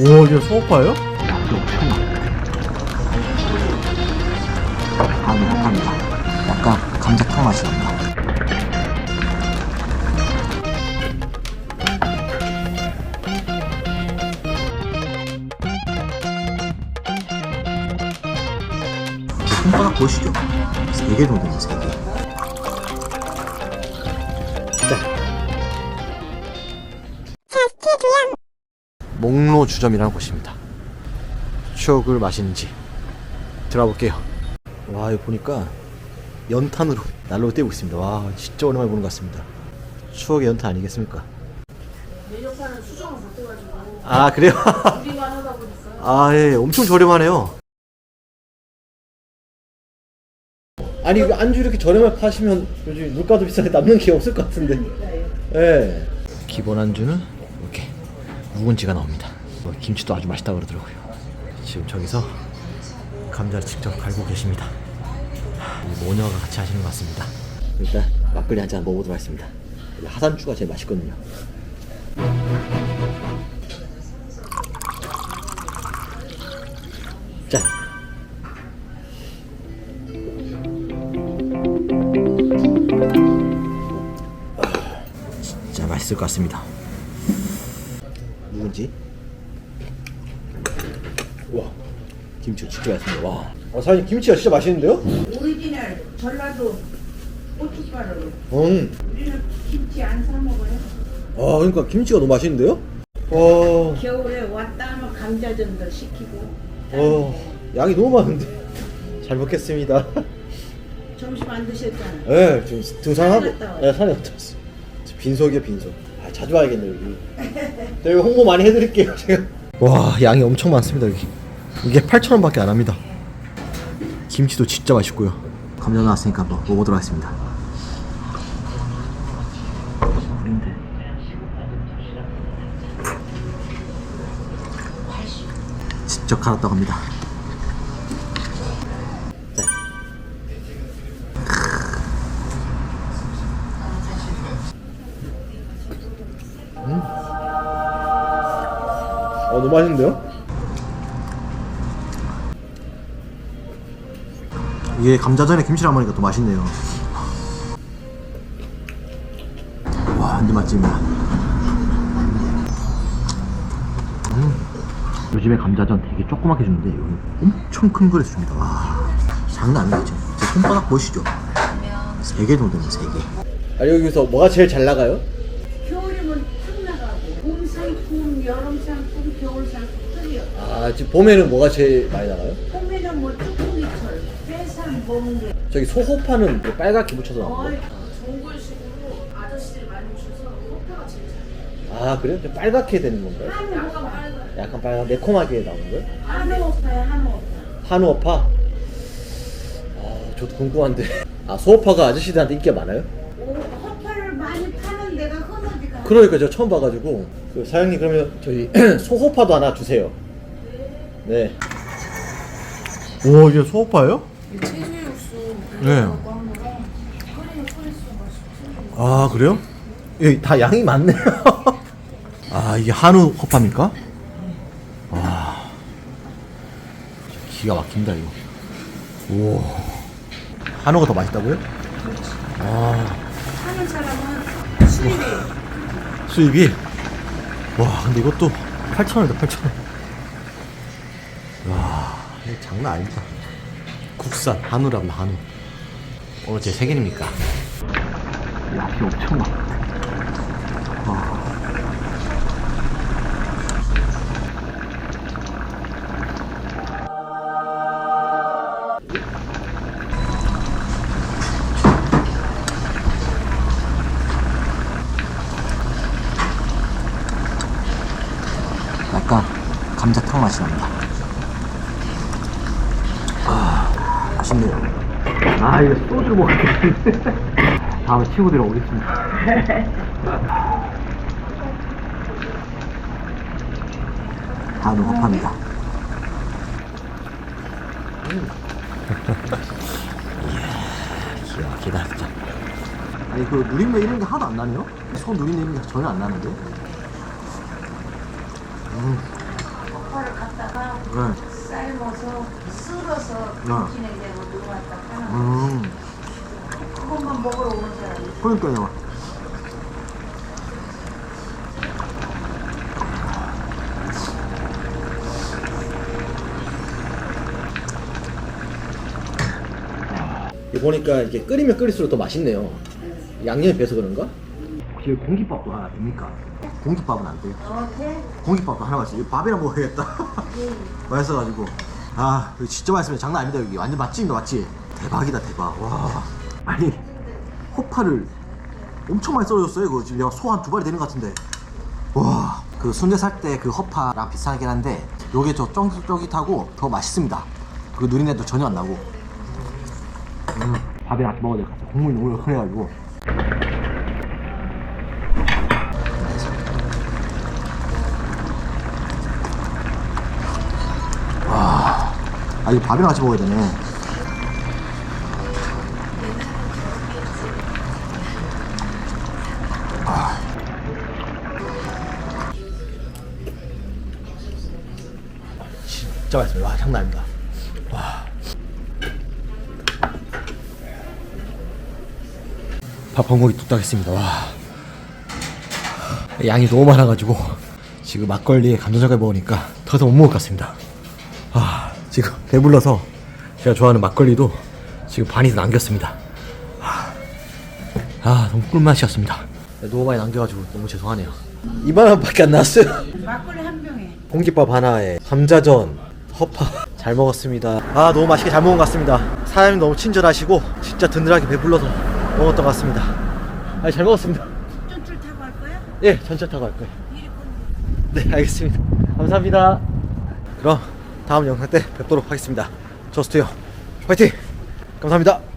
오, 이게 소파예요? 많아요. 아주 약합니다. 약간 감자탕 맛이 납니다. 손바닥 보시죠? 3개 정도 되네, 3개. 목로 주점이라는 곳입니다. 추억을 마시는지 들어볼게요. 와, 여기 보니까 연탄으로 난로를 떼고 있습니다. 와, 진짜 오랜만에 보는 것 같습니다. 추억의 연탄 아니겠습니까? 메뉴판은 수정을 못해가지고 아, 그래요? 우리만 하다 보니까 아, 예, 엄청 저렴하네요. 아니, 이거 안주 이렇게 저렴하게 파시면 요즘 물가도 비싸게 남는 게 없을 것 같은데. 예. 기본 안주는 묵은지가 나옵니다. 뭐 김치도 아주 맛있다고 그러더라고요. 지금 저기서 감자를 직접 갈고 계십니다. 이 모녀가 같이 하시는 것 같습니다. 일단 막걸리 한 잔 먹어보도록 하겠습니다. 하산주가 제일 맛있거든요. 자. 진짜 맛있을 것 같습니다. 묵은지. 와, 김치 진짜 맛있습니다. 와. 어, 사장님 김치가 진짜 맛있는데요? 오리지널 전라도 고춧가루 음. 우리는 김치 안 사 먹어요 아, 그러니까 김치가 너무 맛있는데요? 와, 겨울에 왔다 하면 감자전도 시키고 와, 양이 너무 많은데. 잘 먹겠습니다. 점심 안 드셨잖아요 네, 지금 등산하고 산에 갔다 네, 산에 갔다 왔어. 빈속이야 빈속. 아, 자주 와야겠네 여기. 네, 여기 홍보 많이 해드릴게요 제가. 와, 양이 엄청 많습니다 여기. 이게 8,000원밖에 안 합니다. 김치도 진짜 맛있고요. 감자 나왔으니까 한번 먹어보도록 하겠습니다. 직접 갈았다고 합니다. 어, 너무 맛있는데요? 이게 감자전에 김치랑 먹으니까 더 맛있네요. 와, 완전 맛집이야. 요즘에 감자전 되게 조그맣게 주는데 여기 엄청 큰 그릇 줍니다. 와. 장난 아니겠죠? 제 손바닥 보시죠? 세개 정도 되네, 세 개. 아 여기서 뭐가 제일 잘 나가요? 겨울이면 쭉 나가고 봄 상품 여름 상품 겨울 상품 틀려 아 지금 봄에는 뭐가 제일 많이 나가요? 봄에는 뭐 쭈꾸미철 빼산 멍게 저기 소호파는 뭐 빨갛게 묻혀서 어이 거. 종골식으로 아저씨들이 많이 오셔서 호파가 제일 잘 아 그래요? 좀 빨갛게 되는 건가요? 한우 약간 빨간 약간 빨간 매콤하게 나오는 거예요? 한우 오파야 한우 오파 한우어파? 아 저도 궁금한데 아 소호파가 아저씨들한테 인기가 많아요? 오, 허파를 많이 파는 데가 흔하지가 그러니까 제가 처음 봐가지고 그 사장님 그러면 저희 소호파도 하나 주세요 네 오 이게? 체주 육수 네. 한 거랑 아 그래요? 여기 다 양이 많네요 아 이게 한우 호파입니까? 와 기가 막힌다 이거 오 한우가 더 맛있다고요? 아 하는 사람은 수입이 수입이 와 근데 이것도 8,000원이다 8,000원 와 이거 장난 아니다 국산 한우랍니다 한우 오늘 제 생일입니까? 양이 엄청 많 아. 약간 감자탕 맛이 납니다. 아, 맛있네요. 아 이거 소주를 먹었겠는데 다음에 친구들이랑 오겠습니다 한우 허파입니다. 기가 막히다 진짜 아니 그 누린내 이런 게 하나도 안 나네요? 소 누린내 이런 게 전혀 안 나는데? 음. 갖다가 네. 삶아서 쓸어서 네. 김치에 내고 넣어놨다 하는 거. 음. 그것만 먹으러 오는 사람이 그러니까요. 이 보니까 이렇게 끓이면 끓일수록 더 맛있네요. 양념이 배서 그런가? 혹시 공깃밥도 하나 됩니까? 공깃밥은 안 돼요. 어때? 공깃밥도 하나 맛있어. 밥이랑 먹어야겠다. 맛있어가지고. 아, 이거 진짜 맛있으면 장난 아닙니다, 여기. 완전 맛집입니다, 맛집. 대박이다, 대박. 와. 아니, 호파를 엄청 많이 썰어줬어요. 이거 지금 내가 소한두 발이 되는 것 같은데. 와. 그 순대 살 때 그 허파랑 비슷하긴 한데, 요게 저 쫄깃쫄깃하고 더 맛있습니다. 그 누린내도 전혀 안 나고. 음, 밥이랑 같이 먹어야 될 것 같아. 국물이 너무 흔해가지고. 아, 이거 밥이랑 같이 먹어야 되네. 진짜 맛있어요. 와, 장난 아닙니다. 와. 밥 한 공기 뚝딱 했습니다. 와. 양이 너무 많아가지고 지금 막걸리에 감자젓갈 먹으니까 더 이상 못 먹을 것 같습니다. 아, 지금 배불러서 제가 좋아하는 막걸리도 지금 반이 남겼습니다. 아, 아, 너무 꿀맛이었습니다. 너무 많이 남겨가지고 너무 죄송하네요. 2만 원밖에 안 나왔어요. 막걸리 한 병에 공깃밥 하나에 감자전, 허파 잘 먹었습니다. 아 너무 맛있게 잘 먹은 것 같습니다. 사장님 너무 친절하시고 진짜 든든하게 배불러서 먹었던 것 같습니다. 아잘 먹었습니다. 전출 타고 갈 거야? 예 전철 타고 갈 거예요. 네 알겠습니다. 감사합니다. 그럼 다음 영상 때 뵙도록 하겠습니다. 저스트요 화이팅! 감사합니다.